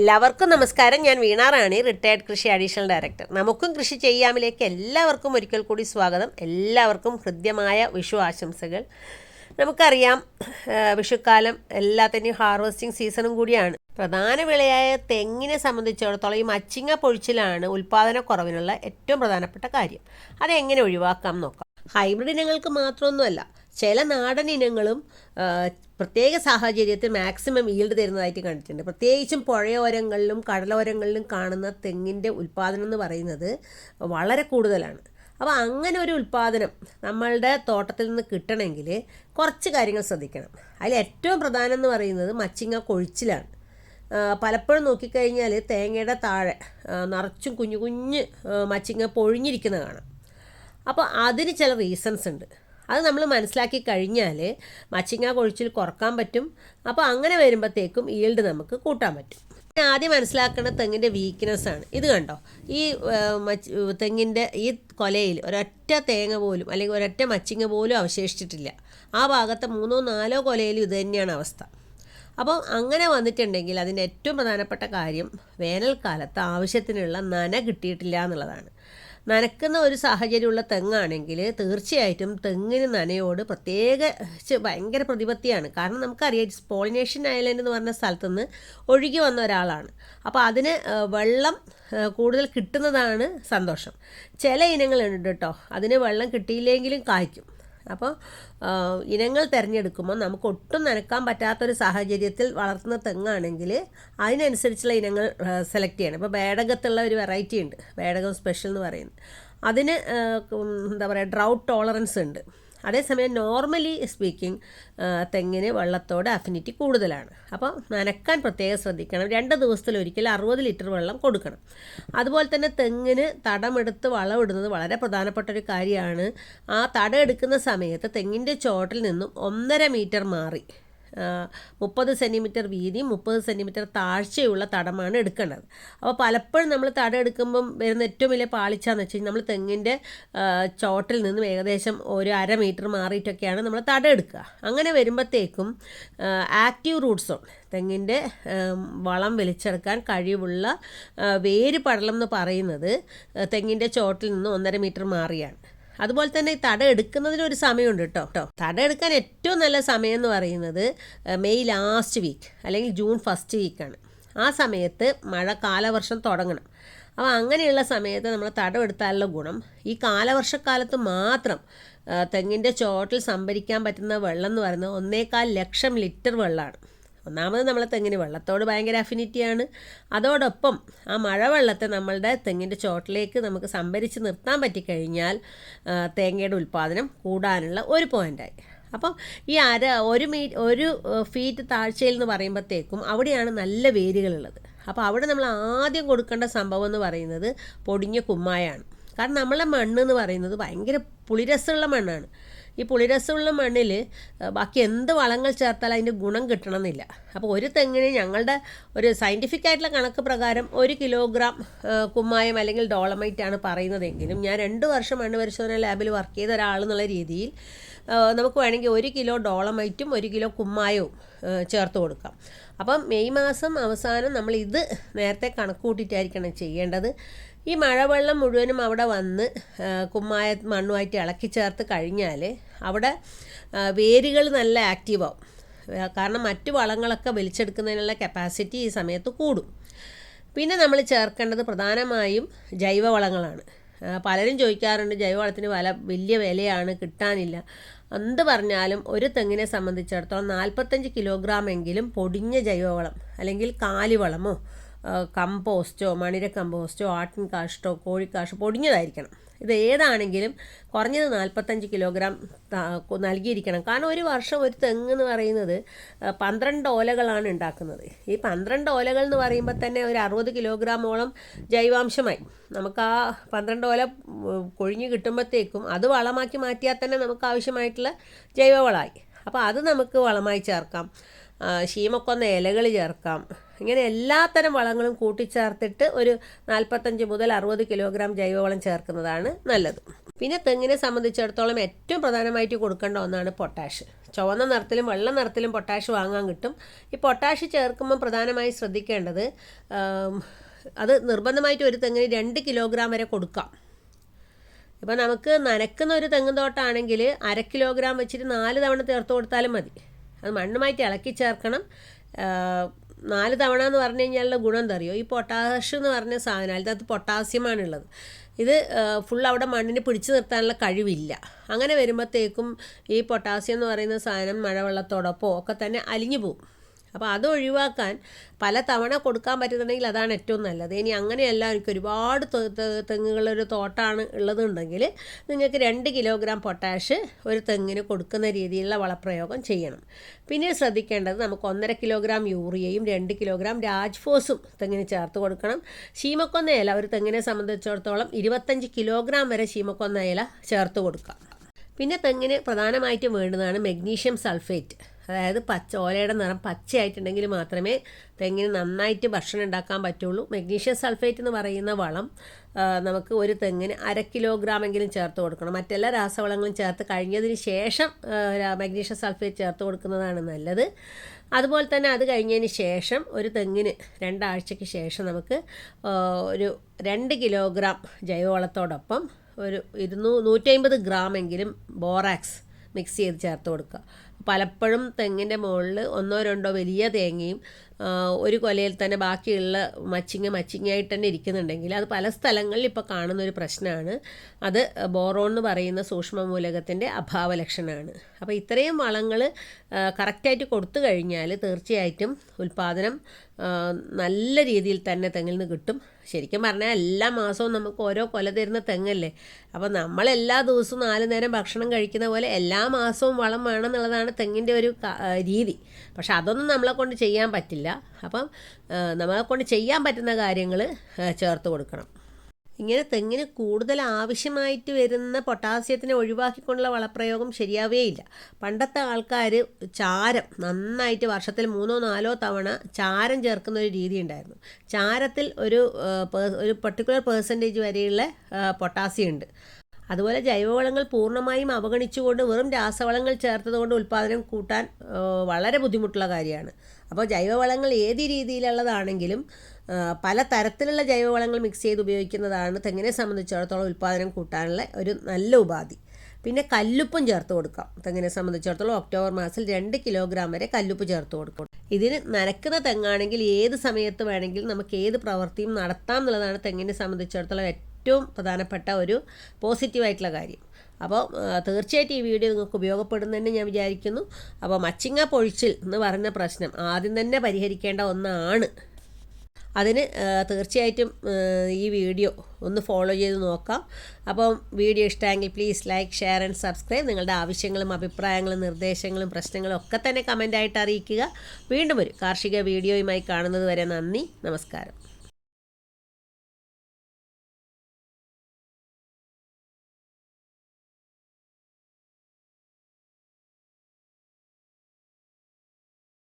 എല്ലാവർക്കും നമസ്കാരം. ഞാൻ വീണാറാണി റിട്ടയർഡ് കൃഷി അഡീഷണൽ ഡയറക്ടർ നമുക്കും കൃഷി ചെയ്യാമിലേക്ക് എല്ലാവർക്കും ഒരിക്കൽ കൂടി സ്വാഗതം. എല്ലാവർക്കും ഹൃദ്യമായ വിഷു ആശംസകൾ. നമുക്കറിയാം വിഷുക്കാലം എല്ലാത്തിന്റെയും ഹാർവസ്റ്റിംഗ് സീസണും കൂടിയാണ്. പ്രധാന വിളയായ തെങ്ങിനെ സംബന്ധിച്ചിടത്തോളം ഈ മച്ചിങ്ങ പൊഴിച്ചിലാണ് ഉൽപ്പാദനക്കുറവിനുള്ള ഏറ്റവും പ്രധാനപ്പെട്ട കാര്യം. അതെങ്ങനെ ഒഴിവാക്കാം നോക്കാം. ഹൈബ്രിഡ് ഇനങ്ങൾക്ക് മാത്രമൊന്നുമല്ല ചില നാടൻ ഇനങ്ങളും പ്രത്യേക സാഹചര്യത്തിൽ മാക്സിമം ഈൽഡ് തരുന്നതായിട്ട് കണ്ടിട്ടുണ്ട്. പ്രത്യേകിച്ചും പുഴയോരങ്ങളിലും കടലോരങ്ങളിലും കാണുന്ന തെങ്ങിന്റെ ഉൽപ്പാദനം എന്ന് പറയുന്നത് വളരെ കൂടുതലാണ്. അപ്പോൾ അങ്ങനെ ഒരു ഉൽപ്പാദനം നമ്മളുടെ തോട്ടത്തിൽ നിന്ന് കിട്ടണമെങ്കിൽ കുറച്ച് കാര്യങ്ങൾ ശ്രദ്ധിക്കണം. അതിൽ ഏറ്റവും പ്രധാനം എന്ന് പറയുന്നത് മച്ചിങ്ങ കൊഴിച്ചിലാണ്. പലപ്പോഴും നോക്കിക്കഴിഞ്ഞാൽ തേങ്ങയുടെ താഴെ നിറച്ചും കുഞ്ഞു കുഞ്ഞ് മച്ചിങ്ങ പൊഴിഞ്ഞിരിക്കുന്നത് കാണാം. അപ്പോൾ അതിന് ചില റീസൺസ് ഉണ്ട്. അത് നമ്മൾ മനസ്സിലാക്കി കഴിഞ്ഞാൽ മച്ചിങ്ങ കൊഴിച്ചിൽ കുറയ്ക്കാൻ പറ്റും. അപ്പോൾ അങ്ങനെ വരുമ്പോഴത്തേക്കും ഈൽഡ് നമുക്ക് കൂട്ടാൻ പറ്റും. ആദ്യം മനസ്സിലാക്കുന്ന തെങ്ങിന്റെ വീക്ക്നെസ് ആണ്. ഇത് കണ്ടോ? ഈ തെങ്ങിന്റെ ഈ കൊലയിൽ ഒരൊറ്റ തേങ്ങ പോലും അല്ലെങ്കിൽ ഒരൊറ്റ മച്ചിങ്ങ പോലും അവശേഷിച്ചിട്ടില്ല. ആ ഭാഗത്തെ മൂന്നോ നാലോ കൊലയിലും ഇത് തന്നെയാണ് അവസ്ഥ. അപ്പോൾ അങ്ങനെ വന്നിട്ടുണ്ടെങ്കിൽ അതിന്റെ ഏറ്റവും പ്രധാനപ്പെട്ട കാര്യം വേനൽക്കാലത്ത് ആവശ്യത്തിനുള്ള നന കിട്ടിയിട്ടില്ല എന്നുള്ളതാണ്. നനക്കുന്ന ഒരു സാഹചര്യമുള്ള തെങ്ങാണെങ്കിൽ തീർച്ചയായിട്ടും തെങ്ങിന് നനയോട് പ്രത്യേക ഭയങ്കര പ്രതിപത്തിയാണ്. കാരണം നമുക്കറിയാം പോളിനേഷൻ ഐലൻഡ് എന്ന് പറഞ്ഞ സ്ഥലത്തുനിന്ന് ഒഴുകി വന്ന ഒരാളാണ്. അപ്പോൾ അതിന് വെള്ളം കൂടുതൽ കിട്ടുന്നതാണ് സന്തോഷം. ചില ഇനങ്ങളുണ്ട് കേട്ടോ അതിന് വെള്ളം കിട്ടിയില്ലെങ്കിലും കായ്ക്കും. അപ്പോൾ ഇനങ്ങൾ തിരഞ്ഞെടുക്കുമ്പോൾ നമുക്ക് ഒട്ടും നനക്കാൻ പറ്റാത്തൊരു സാഹചര്യത്തിൽ വളർത്തുന്ന തെങ്ങാണെങ്കിൽ അതിനനുസരിച്ചുള്ള ഇനങ്ങൾ സെലക്ട് ചെയ്യണം. ഇപ്പോൾ വേടകത്തുള്ള ഒരു വെറൈറ്റി ഉണ്ട്. വേടകം സ്പെഷ്യൽ എന്ന് പറയുന്നത്. അതിന് എന്താ പറയുക ഡ്രൗട്ട് ടോളറൻസ് ഉണ്ട്. അതേസമയം നോർമലി സ്പീക്കിംഗ് തെങ്ങിന് വെള്ളത്തോട് അഫിനിറ്റി കൂടുതലാണ്. അപ്പോൾ നനക്കാൻ പ്രത്യേകം ശ്രദ്ധിക്കണം. രണ്ട് ദിവസത്തിലൊരിക്കൽ അറുപത് ലിറ്റർ വെള്ളം കൊടുക്കണം. അതുപോലെ തന്നെ തെങ്ങിന് തടമെടുത്ത് വളമിടുന്നത് വളരെ പ്രധാനപ്പെട്ട ഒരു കാര്യമാണ്. ആ തടം എടുക്കുന്ന സമയത്ത് തെങ്ങിന്റെ ചോട്ടിൽ നിന്നും ഒന്നര മീറ്റർ മാറി മുപ്പത് സെന്റിമീറ്റർ വീതി മുപ്പത് സെന്റിമീറ്റർ താഴ്ചയുള്ള തടമാണ് എടുക്കേണ്ടത്. അപ്പോൾ പലപ്പോഴും നമ്മൾ തടം എടുക്കുമ്പം വരുന്ന ഏറ്റവും വലിയ പാളിച്ചാന്ന് വെച്ച് കഴിഞ്ഞാൽ നമ്മൾ തെങ്ങിന്റെ ചോട്ടിൽ നിന്നും ഏകദേശം ഒരു അര മീറ്റർ മാറിയിട്ടൊക്കെയാണ് നമ്മൾ തടം എടുക്കുക. അങ്ങനെ വരുമ്പോഴത്തേക്കും ആക്റ്റീവ് റൂട്ട്സോൺ തെങ്ങിന്റെ വളം വലിച്ചെടുക്കാൻ കഴിവുള്ള വേര് പടലം എന്ന് പറയുന്നത് തെങ്ങിന്റെ ചോട്ടിൽ നിന്ന് ഒന്നര മീറ്റർ മാറിയാണ്. അതുപോലെ തന്നെ ഈ തട എടുക്കുന്നതിന് ഒരു സമയമുണ്ട് കേട്ടോ. കേട്ടോ. തട എടുക്കാൻ ഏറ്റവും നല്ല സമയം എന്ന് പറയുന്നത് മെയ് ലാസ്റ്റ് വീക്ക് അല്ലെങ്കിൽ ജൂൺ ഫസ്റ്റ് വീക്കാണ് ആ സമയത്ത് മഴ കാലവർഷം തുടങ്ങണം. അപ്പോൾ അങ്ങനെയുള്ള സമയത്ത് നമ്മൾ തടം എടുത്താലുള്ള ഗുണം ഈ കാലവർഷക്കാലത്ത് മാത്രം തെങ്ങിന്റെ ചോട്ടിൽ സംഭരിക്കാൻ പറ്റുന്ന വെള്ളം എന്ന് പറയുന്നത് ഒന്നേകാൽ ലക്ഷം ലിറ്റർ വെള്ളമാണ്. ഒന്നാമത് നമ്മളെ തെങ്ങിന് വെള്ളത്തോട് ഭയങ്കര അഫിനിറ്റിയാണ് അതോടൊപ്പം ആ മഴവെള്ളത്തെ നമ്മളുടെ തെങ്ങിന്റെ ചോട്ടിലേക്ക് നമുക്ക് സംഭരിച്ച് നിർത്താൻ പറ്റിക്കഴിഞ്ഞാൽ തേങ്ങയുടെ ഉൽപ്പാദനം കൂടാനുള്ള ഒരു പോയിന്റായി അപ്പം ഈ അര ഒരു മീ ഒരു ഫീറ്റ് താഴ്ചയിൽ എന്ന് പറയുമ്പോഴത്തേക്കും അവിടെയാണ് നല്ല വേരുകളുള്ളത്. അപ്പോൾ അവിടെ നമ്മൾ ആദ്യം കൊടുക്കേണ്ട സംഭവം എന്ന് പറയുന്നത് പൊടിഞ്ഞ കുമ്മായാണ്. കാരണം നമ്മളെ മണ്ണ് എന്ന് പറയുന്നത് ഭയങ്കര പുളിരസമുള്ള മണ്ണാണ്. ഈ പുളിരസമുള്ള മണ്ണിൽ ബാക്കി എന്ത് വളങ്ങൾ ചേർത്താലും അതിന്റെ ഗുണം കിട്ടണമെന്നില്ല. അപ്പോൾ ഒരു തെങ്ങിന് ഞങ്ങളുടെ ഒരു സയന്റിഫിക് ആയിട്ടുള്ള കണക്ക് പ്രകാരം ഒരു കിലോഗ്രാം കുമ്മായം അല്ലെങ്കിൽ ഡോളമൈറ്റ് ആണ് പറയുന്നതെങ്കിലും ഞാൻ രണ്ട് വർഷം മണ്ണ് പരിശോധന ലാബിൽ വർക്ക് ചെയ്ത ഒരാൾ എന്നുള്ള രീതിയിൽ നമുക്ക് വേണമെങ്കിൽ ഒരു കിലോ ഡോളമൈറ്റും ഒരു കിലോ കുമ്മായവും ചേർത്ത് കൊടുക്കാം. അപ്പം മെയ് മാസം അവസാനം നമ്മൾ ഇത് നേരത്തെ കണക്ക് കൂട്ടിയിട്ടായിരിക്കണം ചെയ്യേണ്ടത്. ഈ മഴവെള്ളം മുഴുവനും അവിടെ വന്ന് കുമ്മായ മണ്ണുമായിട്ട് ഇളക്കി ചേർത്ത് കഴിഞ്ഞാൽ അവിടെ വേരുകൾ നല്ല ആക്റ്റീവാവും. കാരണം മറ്റു വളങ്ങളൊക്കെ വലിച്ചെടുക്കുന്നതിനുള്ള കപ്പാസിറ്റി ഈ സമയത്ത് കൂടും. പിന്നെ നമ്മൾ ചേർക്കേണ്ടത് പ്രധാനമായും ജൈവവളങ്ങളാണ്. പലരും ചോദിക്കാറുണ്ട് ജൈവവളത്തിന് വില വലിയ വിലയാണ് കിട്ടാനില്ല. എന്ത് പറഞ്ഞാലും ഒരു തെങ്ങിനെ സംബന്ധിച്ചിടത്തോളം നാൽപ്പത്തഞ്ച് കിലോഗ്രാം എങ്കിലും പൊടിഞ്ഞ ജൈവവളം അല്ലെങ്കിൽ കാലിവളമോ കമ്പോസ്റ്റോ മണിര കമ്പോസ്റ്റോ ആട്ടിൻ കാഷ്ടോ കോഴിക്കാഷ്ടോ പൊടിഞ്ഞതായിരിക്കണം. ഇത് ഏതാണെങ്കിലും കുറഞ്ഞത് നാൽപ്പത്തഞ്ച് കിലോഗ്രാം നൽകിയിരിക്കണം. കാരണം ഒരു വർഷം ഒരു തെങ്ങ് എന്ന് പറയുന്നത് പന്ത്രണ്ട് ഓലകളാണ് ഉണ്ടാക്കുന്നത്. ഈ പന്ത്രണ്ട് ഓലകൾ എന്ന് പറയുമ്പോൾ തന്നെ ഒരു അറുപത് കിലോഗ്രാമോളം ജൈവാംശമായി. നമുക്ക് ആ പന്ത്രണ്ട് ഓല കൊഴിഞ്ഞ് കിട്ടുമ്പോഴത്തേക്കും അത് വളമാക്കി മാറ്റിയാൽ തന്നെ നമുക്ക് ആവശ്യമായിട്ടുള്ള ജൈവവളമായി അപ്പോൾ അത് നമുക്ക് വളമായി ചേർക്കാം. ശീമക്കൊന്ന ഇലകൾ ചേർക്കാം. ഇങ്ങനെ എല്ലാത്തരം വളങ്ങളും കൂട്ടിച്ചേർത്തിട്ട് ഒരു നാൽപ്പത്തഞ്ച് മുതൽ അറുപത് കിലോഗ്രാം ജൈവവളം ചേർക്കുന്നതാണ് നല്ലത്. പിന്നെ തെങ്ങിനെ സംബന്ധിച്ചിടത്തോളം ഏറ്റവും പ്രധാനമായിട്ട് കൊടുക്കേണ്ട ഒന്നാണ് പൊട്ടാഷ്. ചുവന്ന നിറത്തിലും വെള്ള നിറത്തിലും പൊട്ടാഷ് വാങ്ങാൻ കിട്ടും. ഈ പൊട്ടാഷ് ചേർക്കുമ്പോൾ പ്രധാനമായി ശ്രദ്ധിക്കേണ്ടത് അത് നിർബന്ധമായിട്ട് ഒരു തെങ്ങിന് രണ്ട് കിലോഗ്രാം വരെ കൊടുക്കാം. ഇപ്പം നമുക്ക് നനക്കുന്ന ഒരു തെങ്ങ് തോട്ടാണെങ്കിൽ അര കിലോഗ്രാം വെച്ചിട്ട് നാല് തവണ ചേർത്ത് കൊടുത്താലും മതി. അത് മണ്ണുമായിട്ട് ഇളക്കി ചേർക്കണം. നാല് തവണ എന്ന് പറഞ്ഞു കഴിഞ്ഞാലുള്ള ഗുണം എന്താ അറിയോ? ഈ പൊട്ടാഷ് എന്ന് പറഞ്ഞ സാധനം അതിനകത്ത് പൊട്ടാസ്യമാണുള്ളത്. ഇത് ഫുൾ അവിടെ മണ്ണിന് പിടിച്ചു നിർത്താനുള്ള കഴിവില്ല. അങ്ങനെ വരുമ്പോഴത്തേക്കും ഈ പൊട്ടാസ്യം എന്ന് പറയുന്ന സാധനം മഴവെള്ളത്തോടൊപ്പം ഒക്കെ തന്നെ അലിഞ്ഞു പോകും. അപ്പോൾ അത് ഒഴിവാക്കാൻ പല തവണ കൊടുക്കാൻ പറ്റുന്നുണ്ടെങ്കിൽ അതാണ് ഏറ്റവും നല്ലത്. ഇനി അങ്ങനെയല്ല എനിക്ക് ഒരുപാട് തെങ്ങുകളൊരു തോട്ടാണ് ഉള്ളതുണ്ടെങ്കിൽ നിങ്ങൾക്ക് രണ്ട് കിലോഗ്രാം പൊട്ടാഷ് ഒരു തെങ്ങിന് കൊടുക്കുന്ന രീതിയിലുള്ള വളപ്രയോഗം ചെയ്യണം. പിന്നെ ശ്രദ്ധിക്കേണ്ടത് നമുക്ക് ഒന്നര കിലോഗ്രാം യൂറിയയും രണ്ട് കിലോഗ്രാം രാജ്ഫോസും തെങ്ങിന് ചേർത്ത് കൊടുക്കണം. ശീമക്കൊന്ന ഇല ഒരു തെങ്ങിനെ സംബന്ധിച്ചിടത്തോളം ഇരുപത്തഞ്ച് കിലോഗ്രാം വരെ ശീമക്കൊന്ന ഇല ചേർത്ത് കൊടുക്കാം. പിന്നെ തെങ്ങിന് പ്രധാനമായിട്ടും വേണ്ടതാണ് മെഗ്നീഷ്യം സൾഫേറ്റ്. അതായത് പച്ച ഓലയുടെ നിറം പച്ചയായിട്ടുണ്ടെങ്കിൽ മാത്രമേ തെങ്ങിന് നന്നായിട്ട് ഭക്ഷണം ഉണ്ടാക്കാൻ പറ്റുള്ളൂ. മെഗ്നീഷ്യം സൾഫേറ്റ് എന്ന് പറയുന്ന വളം നമുക്ക് ഒരു തെങ്ങിന് അര കിലോഗ്രാമെങ്കിലും ചേർത്ത് കൊടുക്കണം. മറ്റെല്ലാ രാസവളങ്ങളും ചേർത്ത് കഴിഞ്ഞതിന് ശേഷം മെഗ്നീഷ്യം സൾഫേറ്റ് ചേർത്ത് കൊടുക്കുന്നതാണ് നല്ലത്. അതുപോലെ തന്നെ അത് കഴിഞ്ഞതിന് ശേഷം ഒരു തെങ്ങിന് രണ്ടാഴ്ചയ്ക്ക് ശേഷം നമുക്ക് ഒരു രണ്ട് കിലോഗ്രാം ജൈവവളത്തോടൊപ്പം ഒരു ഇരുന്നൂ നൂറ്റമ്പത് ഗ്രാമെങ്കിലും ബോറാക്സ് മിക്സ് ചെയ്ത് ചേർത്ത് കൊടുക്കുക. പലപ്പോഴും തെങ്ങിന്റെ മുകളിൽ ഒന്നോ രണ്ടോ വലിയ തേങ്ങയും ഒരു കൊലയിൽ തന്നെ ബാക്കിയുള്ള മച്ചിങ് മച്ചിങ്ങായിട്ട് തന്നെ ഇരിക്കുന്നുണ്ടെങ്കിൽ അത് പല സ്ഥലങ്ങളിൽ ഇപ്പോൾ കാണുന്ന ഒരു പ്രശ്നമാണ് അത് ബോറോൺ എന്ന് പറയുന്ന സൂക്ഷ്മ മൂലകത്തിന്റെ അഭാവ ലക്ഷണമാണ് അപ്പോൾ ഇത്രയും വളങ്ങൾ കറക്റ്റായിട്ട് കൊടുത്തു കഴിഞ്ഞാൽ തീർച്ചയായിട്ടും ഉൽപ്പാദനം നല്ല രീതിയിൽ തന്നെ തെങ്ങിൽ നിന്ന് കിട്ടും. ശരിക്കും പറഞ്ഞാൽ എല്ലാ മാസവും നമുക്ക് ഓരോ കൊല തരുന്ന തെങ്ങല്ലേ? അപ്പോൾ നമ്മൾ എല്ലാ ദിവസവും നാല് നേരം ഭക്ഷണം കഴിക്കുന്ന പോലെ എല്ലാ മാസവും വളം വേണം എന്നുള്ളതാണ് തെങ്ങിന്റെ ഒരു രീതി. പക്ഷെ അതൊന്നും നമ്മളെ കൊണ്ട് ചെയ്യാൻ പറ്റില്ല. അപ്പം നമ്മളെ കൊണ്ട് ചെയ്യാൻ പറ്റുന്ന കാര്യങ്ങൾ ചേർത്ത് കൊടുക്കണം. ഇങ്ങനെ തെങ്ങിന് കൂടുതൽ ആവശ്യമായിട്ട് വരുന്ന പൊട്ടാസ്യത്തിനെ ഒഴിവാക്കിക്കൊണ്ടുള്ള വളപ്രയോഗം ശരിയാവേയില്ല പണ്ടത്തെ ആൾക്കാർ ചാരം നന്നായിട്ട് വർഷത്തിൽ മൂന്നോ നാലോ തവണ ചാരം ചേർക്കുന്ന ഒരു രീതി ഉണ്ടായിരുന്നു. ചാരത്തിൽ ഒരു ഒരു പെർട്ടിക്കുലർ പേഴ്സന്റേജ് വരെയുള്ള പൊട്ടാസ്യം ഉണ്ട്. അതുപോലെ ജൈവവളങ്ങൾ പൂർണമായും അവഗണിച്ചുകൊണ്ട് വെറും രാസവളങ്ങൾ ചേർത്തതുകൊണ്ട് ഉൽപ്പാദനം കൂട്ടാൻ വളരെ ബുദ്ധിമുട്ടുള്ള കാര്യമാണ്. അപ്പോൾ ജൈവവളങ്ങൾ ഏത് രീതിയിലുള്ളതാണെങ്കിലും പല തരത്തിലുള്ള ജൈവവളങ്ങൾ മിക്സ് ചെയ്ത് ഉപയോഗിക്കുന്നതാണ് തെങ്ങിനെ സംബന്ധിച്ചിടത്തോളം ഉൽപ്പാദനം കൂട്ടാനുള്ള ഒരു നല്ല ഉപാധി. പിന്നെ കല്ലുപ്പും ചേർത്ത് കൊടുക്കാം. തെങ്ങിനെ സംബന്ധിച്ചിടത്തോളം ഒക്ടോബർ മാസത്തിൽ രണ്ട് കിലോഗ്രാം വരെ കല്ലുപ്പ് ചേർത്ത് കൊടുക്കും. ഇതിന് നനക്കുന്ന തെങ്ങാണെങ്കിൽ ഏത് സമയത്ത് വേണമെങ്കിലും നമുക്ക് ഏത് പ്രവൃത്തിയും നടത്താം എന്നുള്ളതാണ് തെങ്ങിനെ സംബന്ധിച്ചിടത്തോളം ഏറ്റവും പ്രധാനപ്പെട്ട ഒരു പോസിറ്റീവായിട്ടുള്ള കാര്യം. അപ്പോൾ തീർച്ചയായിട്ടും ഈ വീഡിയോ നിങ്ങൾക്ക് ഉപയോഗപ്പെടുന്നെന്ന് ഞാൻ വിചാരിക്കുന്നു. അപ്പോൾ മച്ചിങ്ങ പൊഴിച്ചിൽ എന്ന് പറയുന്ന പ്രശ്നം ആദ്യം തന്നെ പരിഹരിക്കേണ്ട ഒന്നാണ്. അതിന് തീർച്ചയായിട്ടും ഈ വീഡിയോ ഒന്ന് ഫോളോ ചെയ്ത് നോക്കാം. അപ്പം വീഡിയോ ഇഷ്ടമെങ്കിൽ please like share and subscribe നിങ്ങളുടെ ആവശ്യങ്ങളും അഭിപ്രായങ്ങളും നിർദ്ദേശങ്ങളും പ്രശ്നങ്ങളും ഒക്കെ തന്നെ കമന്റായിട്ട് അറിയിക്കുക. വീണ്ടും ഒരു കാർഷിക വീഡിയോയുമായി കാണുന്നത് വരെ നന്ദി നമസ്കാരം.